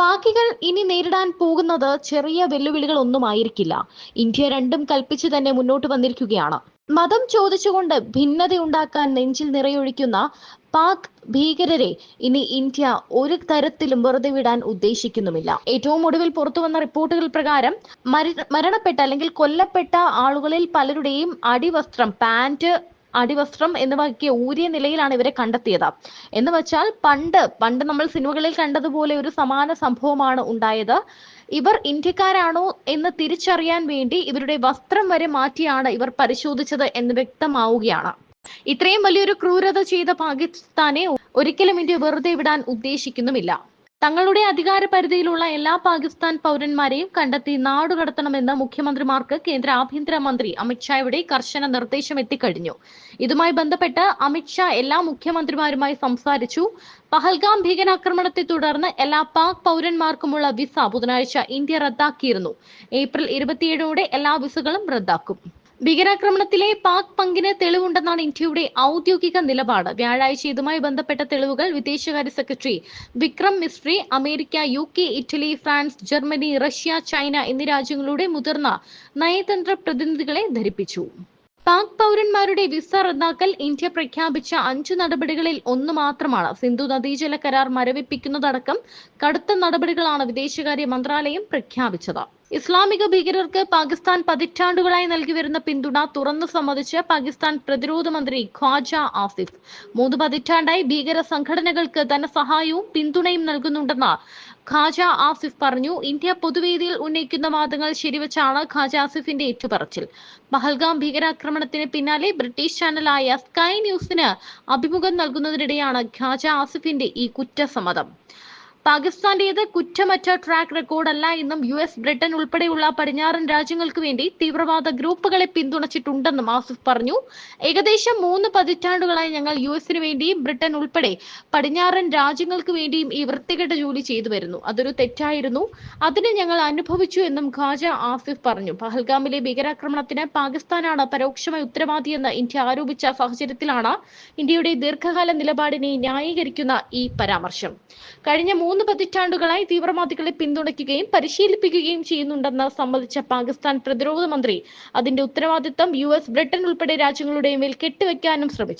പാക്കികൾ ഇനി നേരിടാൻ പോകുന്നത് ചെറിയ വെല്ലുവിളികൾ ഒന്നും ആയിരിക്കില്ല ഇന്ത്യ രണ്ടും കൽപ്പിച്ച് തന്നെ മുന്നോട്ട് വന്നിരിക്കുകയാണ്. മതം ചോദിച്ചുകൊണ്ട് ഭിന്നത ഉണ്ടാക്കാൻ നെഞ്ചിൽ നിറയൊഴിക്കുന്ന പാക് ഭീകരരെ ഇനി ഇന്ത്യ ഒരു തരത്തിലും വെറുതെ വിടാൻ ഉദ്ദേശിക്കുന്നുമില്ല. ഏറ്റവും ഒടുവിൽ പുറത്തു വന്ന റിപ്പോർട്ടുകൾ പ്രകാരം മരണപ്പെട്ട അല്ലെങ്കിൽ കൊല്ലപ്പെട്ട ആളുകളിൽ പലരുടെയും അടിവസ്ത്രം പാന്റ് അടിവസ്ത്രം എന്നിവയൊക്കെ ഊരിയ നിലയിലാണ് ഇവരെ കണ്ടെത്തിയത്. എന്ന് വെച്ചാൽ പണ്ട് പണ്ട് നമ്മൾ സിനിമകളിൽ കണ്ടതുപോലെ ഒരു സമാന സംഭവമാണ് ഉണ്ടായത്. ഇവർ ഇന്ത്യക്കാരാണോ എന്ന് തിരിച്ചറിയാൻ വേണ്ടി ഇവരുടെ വസ്ത്രം വരെ മാറ്റിയാണ് ഇവർ പരിശോധിച്ചത് എന്ന് വ്യക്തമാവുകയാണ്. ഇത്രയും വലിയൊരു ക്രൂരത ചെയ്ത പാകിസ്ഥാനെ ഒരിക്കലും ഇന്ത്യ വെറുതെ വിടാൻ ഉദ്ദേശിക്കുന്നുമില്ല. തങ്ങളുടെ അധികാര പരിധിയിലുള്ള എല്ലാ പാകിസ്ഥാൻ പൗരന്മാരെയും കണ്ടെത്തി നാടുകടത്തണമെന്ന് മുഖ്യമന്ത്രിമാർക്ക് കേന്ദ്ര ആഭ്യന്തര മന്ത്രി അമിത്ഷായുടെ കർശന നിർദ്ദേശം എത്തിക്കഴിഞ്ഞു. ഇതുമായി ബന്ധപ്പെട്ട് അമിത്ഷാ എല്ലാ മുഖ്യമന്ത്രിമാരുമായി സംസാരിച്ചു. പഹൽഗാം ഭീകരാക്രമണത്തെ തുടർന്ന് എല്ലാ പാക് പൗരന്മാർക്കുമുള്ള വിസ ബുധനാഴ്ച ഇന്ത്യ റദ്ദാക്കിയിരുന്നു. ഏപ്രിൽ ഇരുപത്തിയേഴോടെ എല്ലാ വിസകളും റദ്ദാക്കും. ഭീകരാക്രമണത്തിലെ പാക് പങ്കിന് തെളിവുണ്ടെന്നാണ് ഇന്ത്യയുടെ ഔദ്യോഗിക നിലപാട്. വ്യാഴാഴ്ച ഇതുമായി ബന്ധപ്പെട്ട തെളിവുകൾ വിദേശകാര്യ secretary Vikram Misri America U K Italy France Germany Russia China എന്നീ രാജ്യങ്ങളുടെ മുതിർന്ന നയതന്ത്ര പ്രതിനിധികളെ ധരിപ്പിച്ചു. പാക് പൗരന്മാരുടെ വിസ റദ്ദാക്കൽ ഇന്ത്യ പ്രഖ്യാപിച്ച അഞ്ചു നടപടികളിൽ ഒന്ന് മാത്രമാണ്. സിന്ധു നദീജല കരാർ മരവിപ്പിക്കുന്നതടക്കം കടുത്ത നടപടികളാണ് വിദേശകാര്യ മന്ത്രാലയം പ്രഖ്യാപിച്ചത്. ഇസ്ലാമിക ഭീകരർക്ക് പാകിസ്ഥാൻ പതിറ്റാണ്ടുകളായി നൽകി വരുന്ന പിന്തുണ തുറന്നു സമ്മതിച്ച് പാകിസ്ഥാൻ പ്രതിരോധ മന്ത്രി ഖ്വാജ ആസിഫ്. മൂന്ന് പതിറ്റാണ്ടായി ഭീകര സംഘടനകൾക്ക് ധനസഹായവും പിന്തുണയും നൽകുന്നുണ്ടെന്ന് ഖാജ ആസിഫ് പറഞ്ഞു. ഇന്ത്യ പൊതുവേദിയിൽ ഉന്നയിക്കുന്ന വാദങ്ങൾ ശരിവച്ചാണ് ഖാജ ആസിഫിന്റെ ഏറ്റുപറച്ചിൽ. പഹൽഗാം ഭീകരാക്രമണത്തിന് പിന്നാലെ ബ്രിട്ടീഷ് ചാനലായ സ്കൈ ന്യൂസിന് അഭിമുഖം നൽകുന്നതിനിടെയാണ് ഖാജ ആസിഫിന്റെ ഈ കുറ്റസമ്മതം. പാകിസ്ഥാന്റേത് കുറ്റമറ്റ ട്രാക്ക് റെക്കോർഡല്ല എന്നും യു എസ് ബ്രിട്ടൻ ഉൾപ്പെടെയുള്ള പടിഞ്ഞാറൻ രാജ്യങ്ങൾക്ക് വേണ്ടി തീവ്രവാദ ഗ്രൂപ്പുകളെ പിന്തുണച്ചിട്ടുണ്ടെന്നും ആസിഫ് പറഞ്ഞു. ഏകദേശം മൂന്ന് പതിറ്റാണ്ടുകളായി ഞങ്ങൾ യു എസിന് വേണ്ടിയും ബ്രിട്ടൻ ഉൾപ്പെടെ പടിഞ്ഞാറൻ രാജ്യങ്ങൾക്ക് വേണ്ടിയും ഈ വൃത്തികെട്ട ജോലി ചെയ്തു വരുന്നു. അതൊരു തെറ്റായിരുന്നു. അതിന് ഞങ്ങൾ അനുഭവിച്ചു എന്നും ഖാജ ആസിഫ് പറഞ്ഞു. പഹൽഗാമിലെ ഭീകരാക്രമണത്തിന് പാകിസ്ഥാനാണ് പരോക്ഷമായി ഉത്തരവാദിയെന്ന് ഇന്ത്യ ആരോപിച്ച സാഹചര്യത്തിലാണ് ഇന്ത്യയുടെ ദീർഘകാല നിലപാടിനെ ന്യായീകരിക്കുന്ന ഈ പരാമർശം. കഴിഞ്ഞ മൂന്ന് പതിറ്റാണ്ടുകളായി തീവ്രവാദികളെ പിന്തുണയ്ക്കുകയും പരിശീലിപ്പിക്കുകയും ചെയ്യുന്നുണ്ടെന്ന് സമ്മതിച്ച പാകിസ്ഥാൻ പ്രതിരോധ മന്ത്രി അതിന്റെ ഉത്തരവാദിത്തം യു എസ് ബ്രിട്ടൻ ഉൾപ്പെടെ രാജ്യങ്ങളുടെ മേൽ കെട്ടിവെക്കാനും ശ്രമിച്ചു.